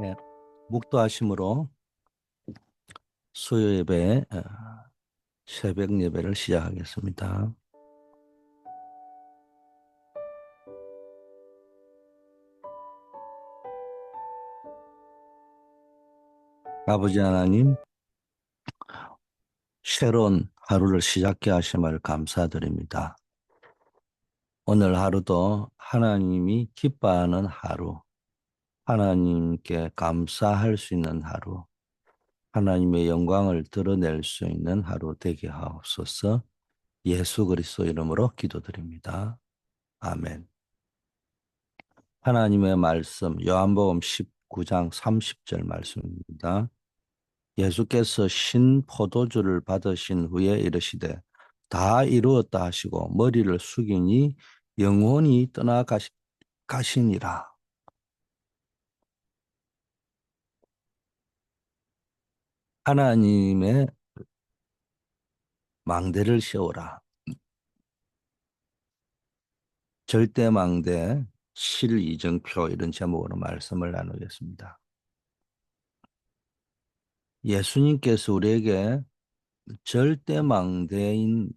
네, 묵도하심으로 수요 예배, 어, 새벽 예배를 시작하겠습니다. 아버지 하나님, 새로운 하루를 시작해 하심을 감사드립니다. 오늘 하루도 하나님이 기뻐하는 하루, 하나님께 감사할 수 있는 하루, 하나님의 영광을 드러낼 수 있는 하루 되게 하옵소서 예수 그리스도 이름으로 기도드립니다. 아멘. 하나님의 말씀 요한복음 19장 30절 말씀입니다. 예수께서 신 포도주를 받으신 후에 이르시되 다 이루었다 하시고 머리를 숙이니 영혼이 떠나가시니라. 하나님의 망대를 세워라. 절대 망대 실이정표 이런 제목으로 말씀을 나누겠습니다. 예수님께서 우리에게 절대 망대인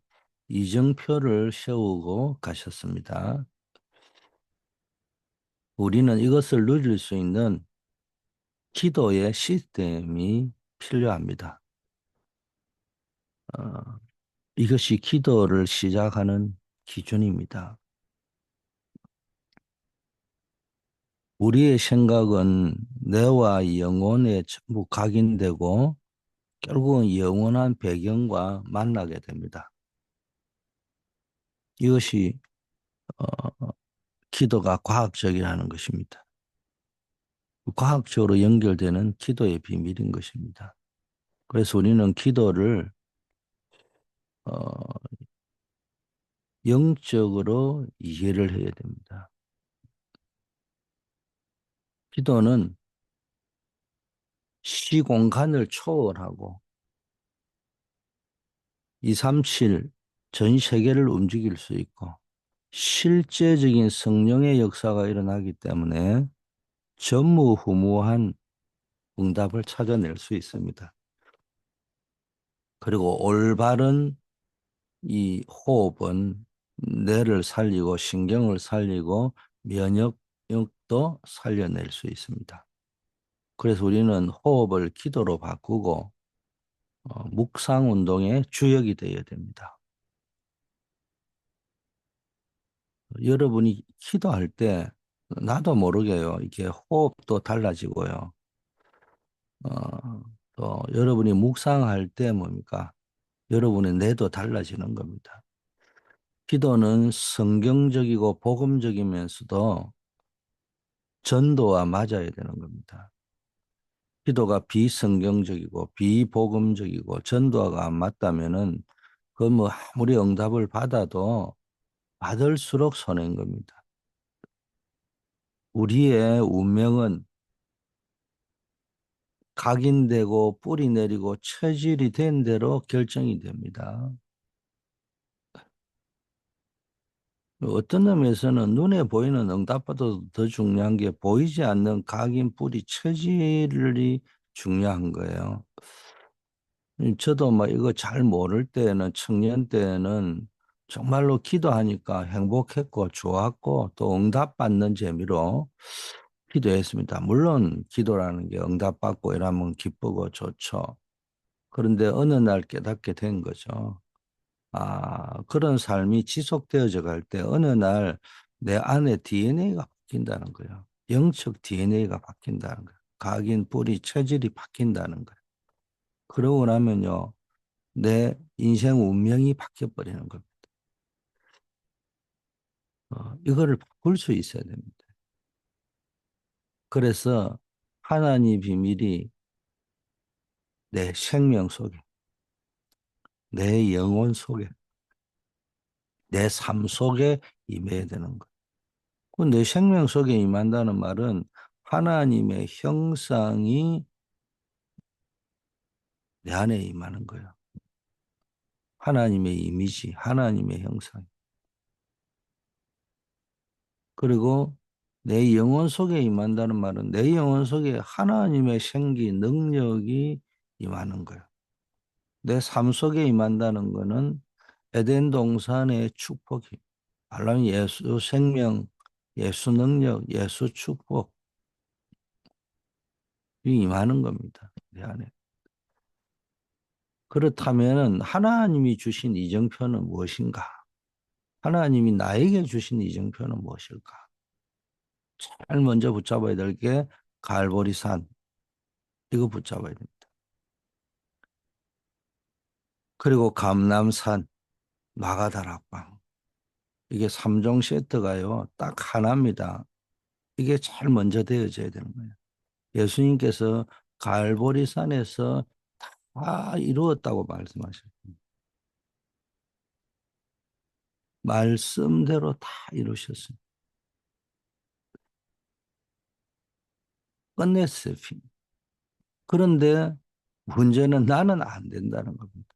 이정표를 세우고 가셨습니다. 우리는 이것을 누릴 수 있는 기도의 시스템이 필요합니다. 어, 이것이 기도를 시작하는 기준입니다. 우리의 생각은 뇌와 영혼에 전부 각인되고 결국은 영원한 배경과 만나게 됩니다. 이것이 어, 기도가 과학적이라는 것입니다. 과학적으로 연결되는 기도의 비밀인 것입니다. 그래서 우리는 기도를 어, 영적으로 이해를 해야 됩니다. 기도는 시공간을 초월하고 237 전 세계를 움직일 수 있고 실제적인 성령의 역사가 일어나기 때문에 전무후무한 응답을 찾아낼 수 있습니다. 그리고 올바른 이 호흡은 뇌를 살리고 신경을 살리고 면역력도 살려낼 수 있습니다. 그래서 우리는 호흡을 기도로 바꾸고 어, 묵상 운동의 주역이 되어야 됩니다. 여러분이 기도할 때 나도 모르게요. 이게 호흡도 달라지고요. 어, 또 여러분이 묵상할 때 뭡니까? 여러분의 뇌도 달라지는 겁니다. 기도는 성경적이고 복음적이면서도 전도와 맞아야 되는 겁니다. 기도가 비성경적이고 비복음적이고 전도가 안 맞다면은 그 뭐 아무리 응답을 받아도 받을수록 손해인 겁니다. 우리의 운명은 각인되고 뿌리 내리고 체질이 된 대로 결정이 됩니다. 어떤 의미에서는 눈에 보이는 응답보다 더 중요한 게 보이지 않는 각인 뿌리 체질이 중요한 거예요. 저도 뭐 이거 잘 모를 때는 청년 때는 정말로 기도하니까 행복했고 좋았고 또 응답받는 재미로 기도했습니다. 물론 기도라는 게 응답받고 이러면 기쁘고 좋죠. 그런데 어느 날 깨닫게 된 거죠. 아, 그런 삶이 지속되어져 갈 때 어느 날 내 안에 DNA가 바뀐다는 거예요. 영적 DNA가 바뀐다는 거예요. 각인, 뿌리, 체질이 바뀐다는 거예요. 그러고 나면요, 내 인생 운명이 바뀌어버리는 겁니다. 어, 이거를 바꿀 수 있어야 됩니다. 그래서 하나님 비밀이 내 생명 속에, 내 영혼 속에, 내 삶 속에 임해야 되는 것. 내 생명 속에 임한다는 말은 하나님의 형상이 내 안에 임하는 거예요. 하나님의 이미지, 하나님의 형상. 그리고 내 영혼 속에 임한다는 말은 내 영혼 속에 하나님의 생기, 능력이 임하는 거예요. 내삶 속에 임한다는 거는 에덴 동산의 축복이, 말하면 예수 생명, 예수 능력, 예수 축복이 임하는 겁니다. 내 안에. 그렇다면 하나님이 주신 이정표는 무엇인가? 하나님이 나에게 주신 이정표는 무엇일까? 제일 먼저 붙잡아야 될 게 갈보리산. 이거 붙잡아야 됩니다. 그리고 감남산, 마가다락방. 이게 3종 세트가요. 딱 하나입니다. 이게 제일 먼저 되어져야 되는 거예요. 예수님께서 갈보리산에서 다 이루었다고 말씀하셨습니다. 말씀대로 다 이루셨습니다. 끝냈어요. 그런데 문제는 나는 안 된다는 겁니다.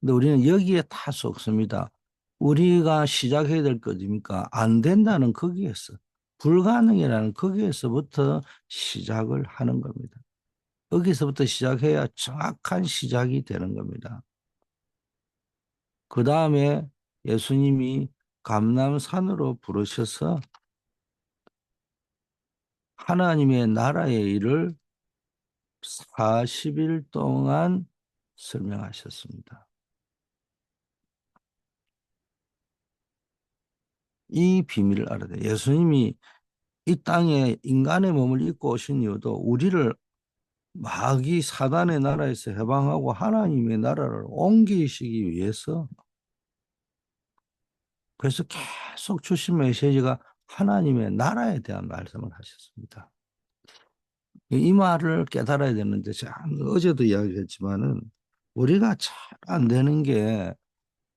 근데 우리는 여기에 다 속습니다. 우리가 시작해야 될 것입니까? 안 된다는 거기에서, 불가능이라는 거기에서부터 시작을 하는 겁니다. 여기서부터 시작해야 정확한 시작이 되는 겁니다. 그 다음에 예수님이 감남산으로 부르셔서 하나님의 나라의 일을 40일 동안 설명하셨습니다. 이 비밀을 알아야 돼. 예수님이 이 땅에 인간의 몸을 입고 오신 이유도 우리를 마귀 사단의 나라에서 해방하고 하나님의 나라를 옮기시기 위해서 그래서 계속 주신 메시지가 하나님의 나라에 대한 말씀을 하셨습니다. 이 말을 깨달아야 되는데 어제도 이야기했지만은 우리가 잘 안 되는 게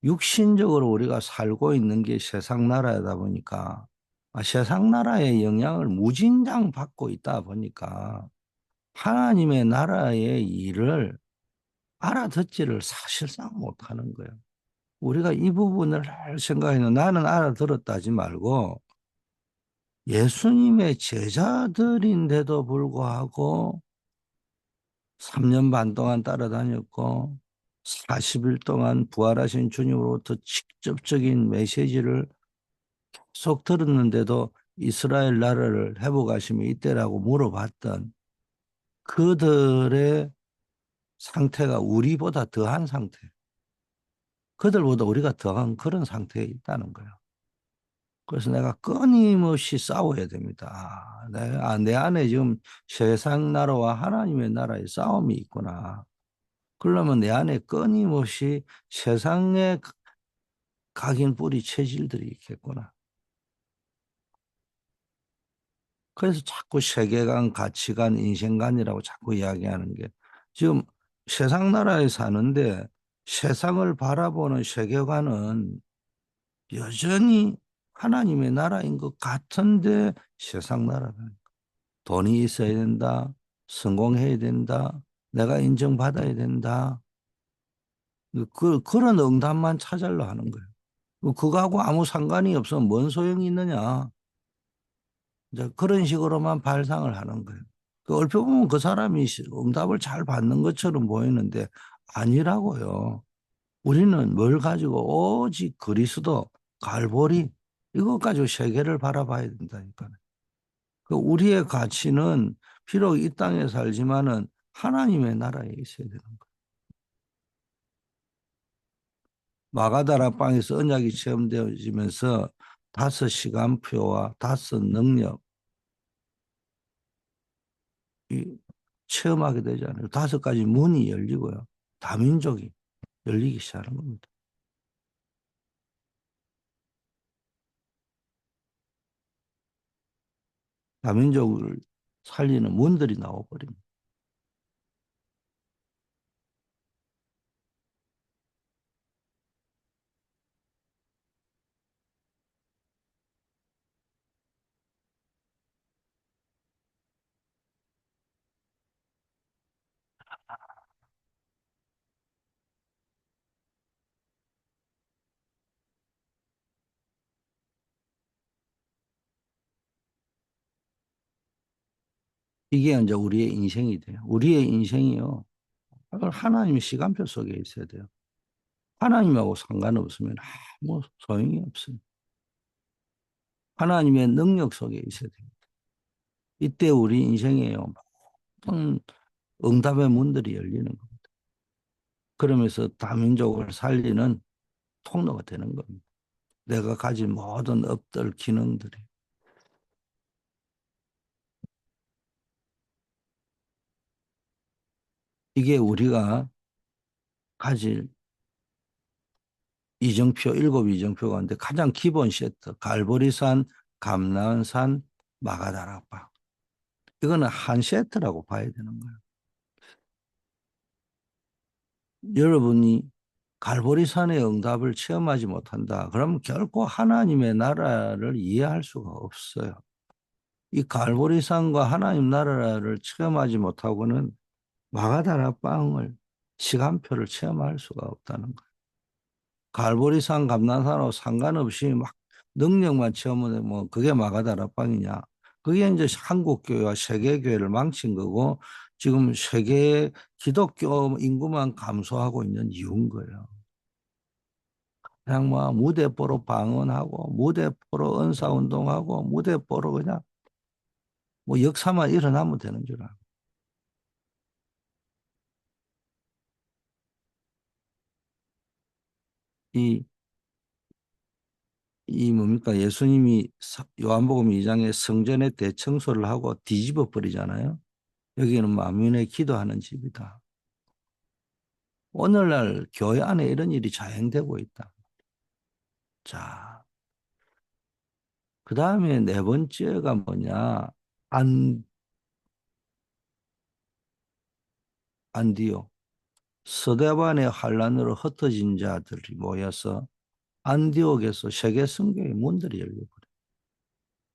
육신적으로 우리가 살고 있는 게 세상 나라다 보니까 아, 세상 나라의 영향을 무진장 받고 있다 보니까 하나님의 나라의 일을 알아듣지를 사실상 못하는 거예요. 우리가 이 부분을 생각해는 나는 알아들었다 지 말고 예수님의 제자들인데도 불구하고 3년 반 동안 따라다녔고 40일 동안 부활하신 주님으로부터 직접적인 메시지를 계속 들었는데도 이스라엘 나라를 회복하시면 이때라고 물어봤던 그들의 상태가 우리보다 더한 상태. 그들보다 우리가 더한 그런 상태에 있다는 거예요. 그래서 내가 끊임없이 싸워야 됩니다. 내가, 내 안에 지금 세상 나라와 하나님의 나라의 싸움이 있구나. 그러면 내 안에 끊임없이 세상의 각인 뿌리 체질들이 있겠구나. 그래서 자꾸 세계관, 가치관, 인생관이라고 자꾸 이야기하는 게 지금 세상 나라에 사는데 세상을 바라보는 세계관은 여전히 하나님의 나라인 것 같은데 세상 나라가 돈이 있어야 된다. 성공해야 된다. 내가 인정받아야 된다. 그, 그런 응답만 찾으려 하는 거예요. 그거하고 아무 상관이 없으면 뭔 소용이 있느냐. 이제 그런 식으로만 발상을 하는 거예요. 그 얼핏 보면 그 사람이 응답을 잘 받는 것처럼 보이는데 아니라고요. 우리는 뭘 가지고 오직 그리스도, 갈보리, 이것 가지고 세계를 바라봐야 된다니까요. 그 우리의 가치는 비록 이 땅에 살지만은 하나님의 나라에 있어야 되는 거예요. 마가다락방에서 언약이 체험되어지면서 다섯 시간표와 다섯 능력 이 체험하게 되잖아요. 다섯 가지 문이 열리고요. 다민족이 열리기 시작하는 겁니다. 다민족을 살리는 문들이 나와버립니다. 이게 이제 우리의 인생이 돼요. 우리의 인생이요. 하나님의 시간표 속에 있어야 돼요. 하나님하고 상관없으면 아무 소용이 없어요. 하나님의 능력 속에 있어야 됩니다. 이때 우리 인생에요. 모든 응답의 문들이 열리는 겁니다. 그러면서 다민족을 살리는 통로가 되는 겁니다. 내가 가진 모든 업들, 기능들이. 이게 우리가 가질 이정표, 일곱 이정표 가운데 가장 기본 세트, 갈보리산, 감난산, 마가다락방. 이거는 한 세트라고 봐야 되는 거예요. 여러분이 갈보리산의 응답을 체험하지 못한다. 그러면 결코 하나님의 나라를 이해할 수가 없어요. 이 갈보리산과 하나님 나라를 체험하지 못하고는 마가다락방을 시간표를 체험할 수가 없다는 거예요. 갈보리산 감난산하고 상관없이 막 능력만 체험하면 뭐 그게 마가다락방이냐. 그게 이제 한국교회와 세계교회를 망친 거고 지금 세계 기독교 인구만 감소하고 있는 이유인 거예요. 그냥 뭐 무대뽀로 방언하고 무대뽀로 은사운동하고 무대뽀로 그냥 뭐 역사만 일어나면 되는 줄 알고. 이, 이 뭡니까? 예수님이 요한복음 2장에 성전의 대청소를 하고 뒤집어 버리잖아요. 여기는 만민의 기도하는 집이다. 오늘날 교회 안에 이런 일이 자행되고 있다. 자, 그 다음에 네 번째가 뭐냐? 안, 안디오. 서대반의 환란으로 흩어진 자들이 모여서 안디옥에서 세계 성교의 문들이 열려버려요.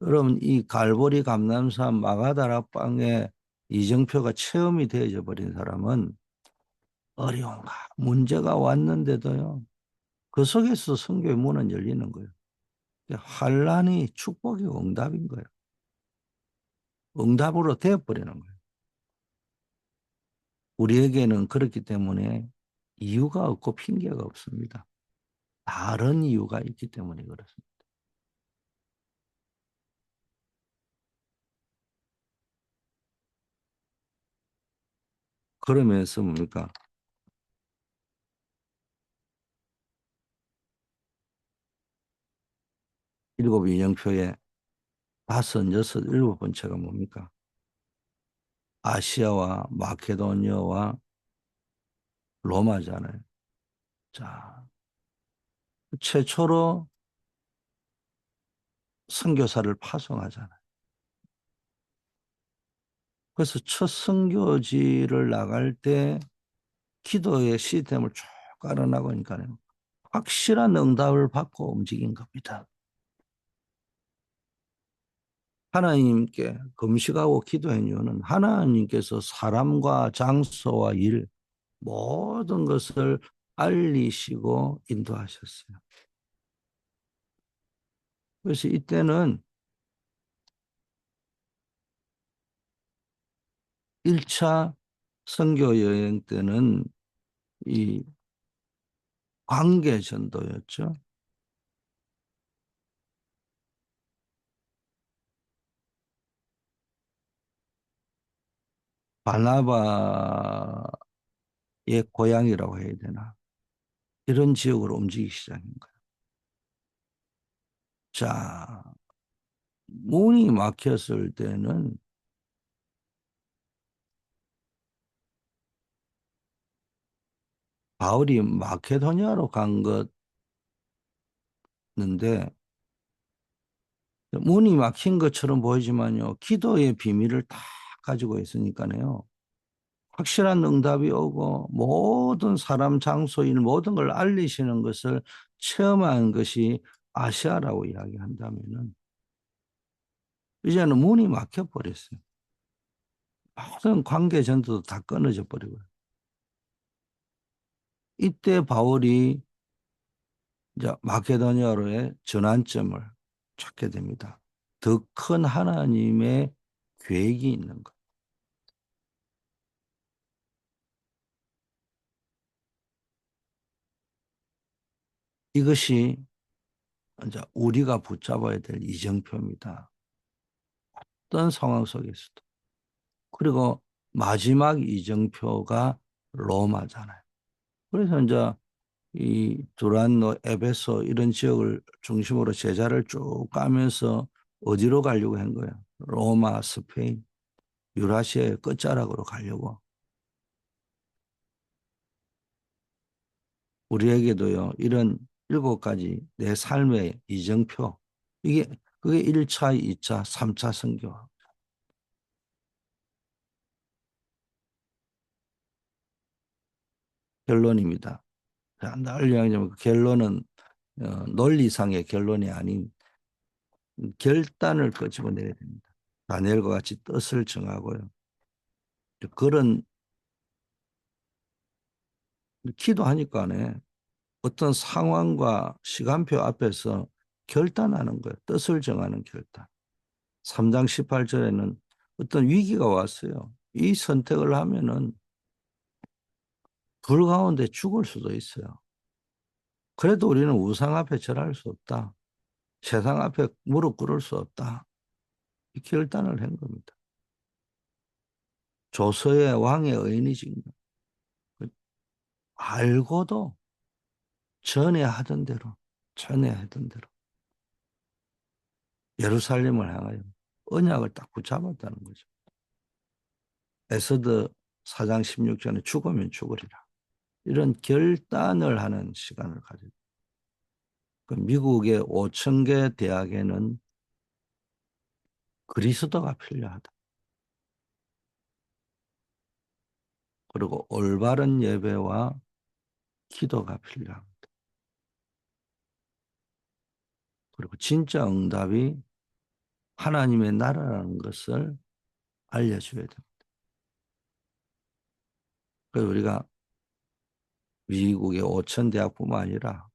여러분 이 갈보리 감남산 마가다락방에 이정표가 체험이 되어져 버린 사람은 어려움과 문제가 왔는데도요. 그 속에서 성교의 문은 열리는 거예요. 환란이 축복이 응답인 거예요. 응답으로 되어버리는 거예요. 우리에게는 그렇기 때문에 이유가 없고 핑계가 없습니다. 다른 이유가 있기 때문에 그렇습니다. 그러면서 뭡니까? 일곱 인형표에 다섯, 여섯, 일곱 번째가 뭡니까? 아시아와 마케도니아와 로마잖아요. 자, 최초로 선교사를 파송하잖아요. 그래서 첫 선교지를 나갈 때 기도의 시스템을 쭉 깔아나가니까요. 확실한 응답을 받고 움직인 겁니다. 하나님께 금식하고 기도한 이유는 하나님께서 사람과 장소와 일 모든 것을 알리시고 인도하셨어요. 그래서 이때는 1차 선교 여행 때는 이 관계 전도였죠. 바나바의 고향이라고 해야 되나. 이런 지역으로 움직이기 시작한 거예요. 자, 문이 막혔을 때는 바울이 마케도니아로 간 것인데 문이 막힌 것처럼 보이지만요. 기도의 비밀을 다 가지고 있으니까요. 확실한 응답이 오고 모든 사람 장소인 모든 걸 알리시는 것을 체험한 것이 아시아라고 이야기한다면은 이제는 문이 막혀 버렸어요. 모든 관계 전도도 다 끊어져 버리고요. 이때 바울이 이제 마케도니아로의 전환점을 찾게 됩니다. 더 큰 하나님의 계획이 있는 것. 이것이 이제 우리가 붙잡아야 될 이정표입니다. 어떤 상황 속에서도. 그리고 마지막 이정표가 로마잖아요. 그래서 이제 이 두란노, 에베소 이런 지역을 중심으로 제자를 쭉 가면서 어디로 가려고 한 거예요? 로마, 스페인, 유라시아의 끝자락으로 가려고. 우리에게도요, 이런 일곱 가지 내 삶의 이정표, 이게, 그게 1차, 2차, 3차 선교. 결론입니다. 늘 이야기하자면 그 결론은 어, 논리상의 결론이 아닌 결단을 끄집어 내야 됩니다. 다니엘과 같이 뜻을 정하고요. 그런 기도하니까 네 어떤 상황과 시간표 앞에서 결단하는 거예요. 뜻을 정하는 결단. 3장 18절에는 어떤 위기가 왔어요. 이 선택을 하면은 불 가운데 죽을 수도 있어요. 그래도 우리는 우상 앞에 절할 수 없다. 세상 앞에 무릎 꿇을 수 없다. 이 결단을 한 겁니다. 조서의 왕의 의인이지. 알고도 전에 하던 대로, 전에 하던 대로 예루살렘을 향하여 언약을 딱 붙잡았다는 거죠. 에서드 4장 16절에 죽으면 죽으리라. 이런 결단을 하는 시간을 가지고 그 미국의 5천 개 대학에는 그리스도가 필요하다. 그리고 올바른 예배와 기도가 필요합니다. 그리고 진짜 응답이 하나님의 나라라는 것을 알려줘야 됩니다. 그래서 우리가 미국의 5천 대학뿐만 아니라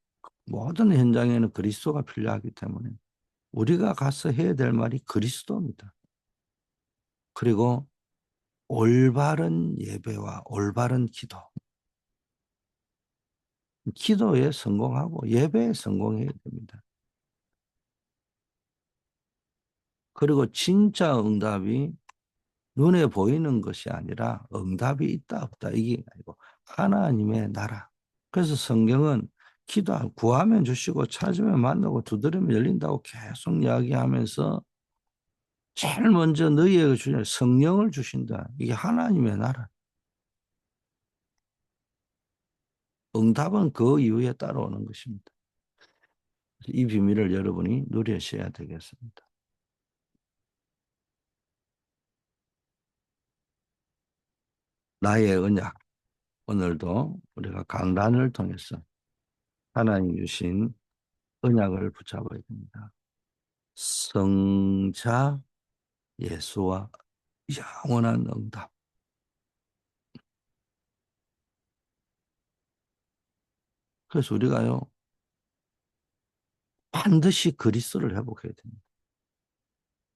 모든 현장에는 그리스도가 필요하기 때문에 우리가 가서 해야 될 말이 그리스도입니다. 그리고 올바른 예배와 올바른 기도. 기도에 성공하고 예배에 성공해야 됩니다. 그리고 진짜 응답이 눈에 보이는 것이 아니라 응답이 있다 없다 이게 아니고 하나님의 나라. 그래서 성경은 기도 구하면 주시고 찾으면 만나고 두드리면 열린다고 계속 이야기하면서 제일 먼저 너희에게 주신 성령을 주신다. 이게 하나님의 나라. 응답은 그 이후에 따라오는 것입니다. 이 비밀을 여러분이 누리셔야 되겠습니다. 나의 언약. 오늘도 우리가 강단을 통해서 하나님 주신 언약을 붙잡아야 됩니다. 성자 예수와 영원한 응답. 그래서 우리가요, 반드시 그리스도를 회복해야 됩니다.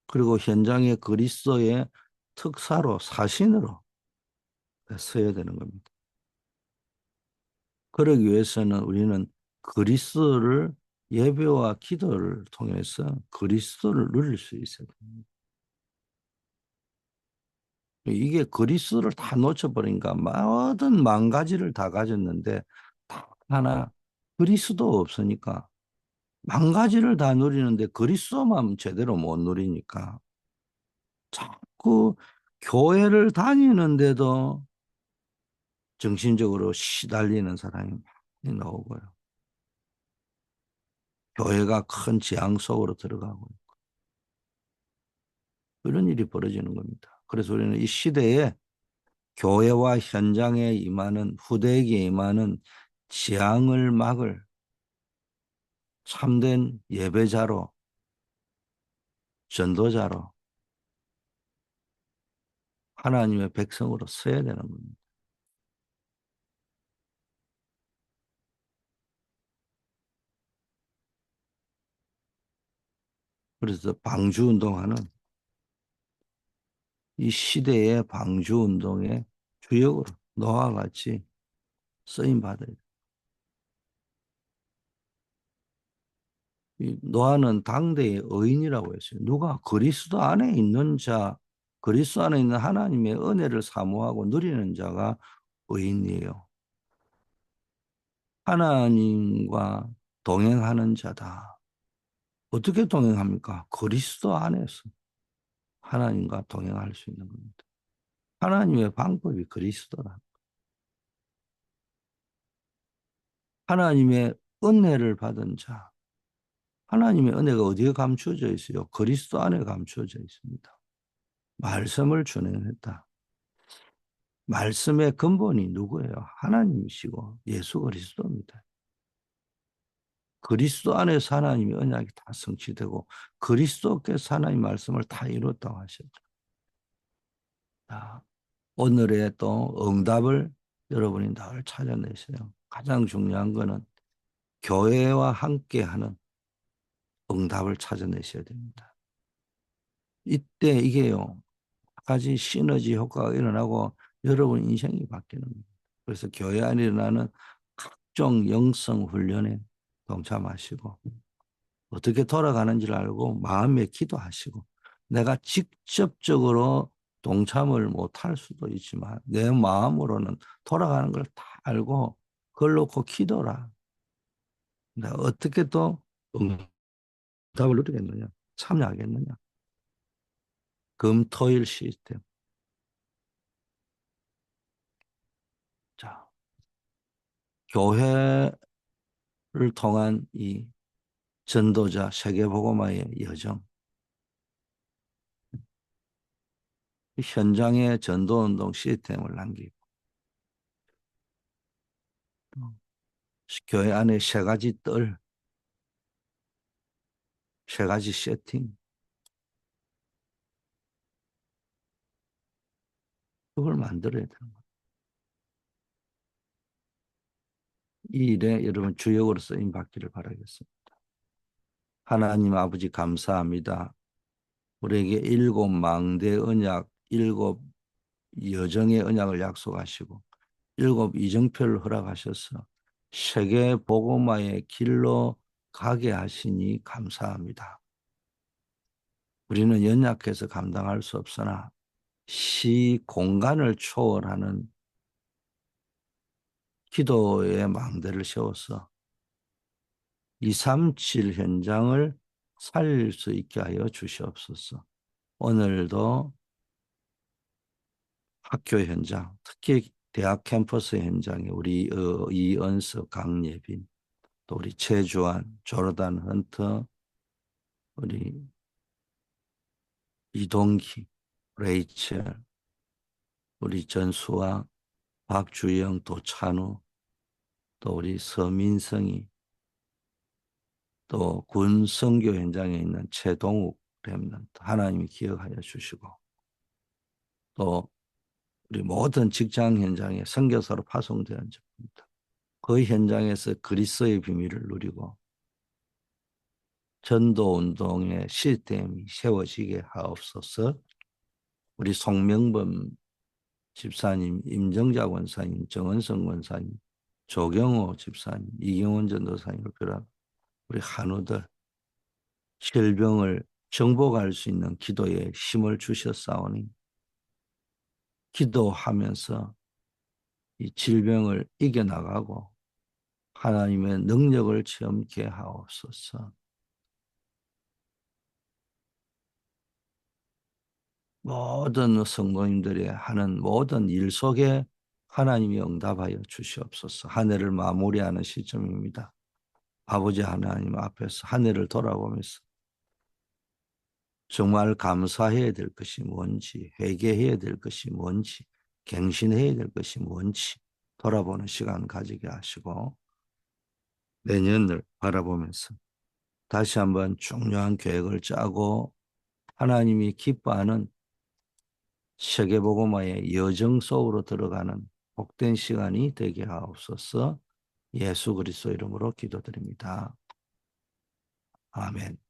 그리고 현장의 그리스도의 특사로, 사신으로 서야 되는 겁니다. 그러기 위해서는 우리는 그리스도를 예배와 기도를 통해서 그리스도를 누릴 수 있어야 됩니다. 이게 그리스도를 다 놓쳐버리니까 모든 만 가지를 다 가졌는데 다 하나 그리스도 없으니까 만 가지를 다 누리는데 그리스도만 제대로 못 누리니까 자꾸 교회를 다니는데도 정신적으로 시달리는 사람이 많이 나오고요. 교회가 큰 재앙 속으로 들어가고 있고 이런 일이 벌어지는 겁니다. 그래서 우리는 이 시대에 교회와 현장에 임하는 후대에게 임하는 재앙을 막을 참된 예배자로 전도자로 하나님의 백성으로 서야 되는 겁니다. 그래서 방주 운동하는 이 시대의 방주 운동의 주역으로 너와 같이 쓰임 받아야 돼. 이 노아는 당대의 의인이라고 했어요. 누가 그리스도 안에 있는 자, 그리스도 안에 있는 하나님의 은혜를 사모하고 누리는 자가 의인이에요. 하나님과 동행하는 자다. 어떻게 동행합니까? 그리스도 안에서 하나님과 동행할 수 있는 겁니다. 하나님의 방법이 그리스도라. 하나님의 은혜를 받은 자. 하나님의 은혜가 어디에 감추어져 있어요? 그리스도 안에 감추어져 있습니다. 말씀을 준행했다. 말씀의 근본이 누구예요? 하나님이시고 예수 그리스도입니다. 그리스도 안에서 하나님의 언약이 다 성취되고 그리스도께서 하나님 말씀을 다 이뤘다고 하셨죠. 자, 오늘의 또 응답을 여러분이 늘 찾아내세요. 가장 중요한 거는 교회와 함께하는 응답을 찾아내셔야 됩니다. 이때 이게요. 가지 시너지 효과가 일어나고 여러분 인생이 바뀌는 겁니다. 그래서 교회 안에 일어나는 각종 영성 훈련에 동참하시고 어떻게 돌아가는지를 알고 마음에 기도하시고 내가 직접적으로 동참을 못할 수도 있지만 내 마음으로는 돌아가는 걸 다 알고 그걸 놓고 기도라. 내가 어떻게 또 응답을 누리겠느냐? 참여하겠느냐? 금토일 시스템 자 교회 를 통한 이 전도자 세계복음화의 여정 현장의 전도운동 시스템을 남기고 교회 안에 세 가지 뜰, 세 가지 세팅 그걸 만들어야 되는 거예요. 이 일에 여러분 주역으로 쓰임 받기를 바라겠습니다. 하나님 아버지 감사합니다. 우리에게 일곱 망대 언약, 일곱 여정의 언약을 약속하시고 일곱 이정표를 허락하셔서 세계 복음화의 길로 가게 하시니 감사합니다. 우리는 연약해서 감당할 수 없으나 시 공간을 초월하는 기도의 망대를 세워서 237 현장을 살릴 수 있게 하여 주시옵소서. 오늘도 학교 현장, 특히 대학 캠퍼스 현장에 우리 어, 이은서, 강예빈, 또 우리 최주환, 조르단 헌터, 우리 이동기, 레이첼, 우리 전수와 박주영, 도찬우, 또 우리 서민성이, 또 군 선교 현장에 있는 최동욱 랩런트 하나님이 기억하여 주시고 또 우리 모든 직장 현장에 선교사로 파송되는 적입니다. 그 현장에서 그리스의 비밀을 누리고 전도 운동의 시스템이 세워지게 하옵소서. 우리 송명범 집사님, 임정자 권사님, 정은성 권사님, 조경호 집사님, 이경원 전도사님을 비롯한 우리 한우들 혈병을 정복할 수 있는 기도에 힘을 주셨사오니 기도하면서 이 질병을 이겨나가고 하나님의 능력을 체험케 하옵소서. 모든 성도님들이 하는 모든 일 속에 하나님이 응답하여 주시옵소서. 한 해를 마무리하는 시점입니다. 아버지 하나님 앞에서 한 해를 돌아보면서 정말 감사해야 될 것이 뭔지, 회개해야 될 것이 뭔지, 갱신해야 될 것이 뭔지 돌아보는 시간 가지게 하시고 내년을 바라보면서 다시 한번 중요한 계획을 짜고 하나님이 기뻐하는 세계복음화의 여정 속으로 들어가는 복된 시간이 되게 하옵소서 예수 그리스도 이름으로 기도드립니다. 아멘.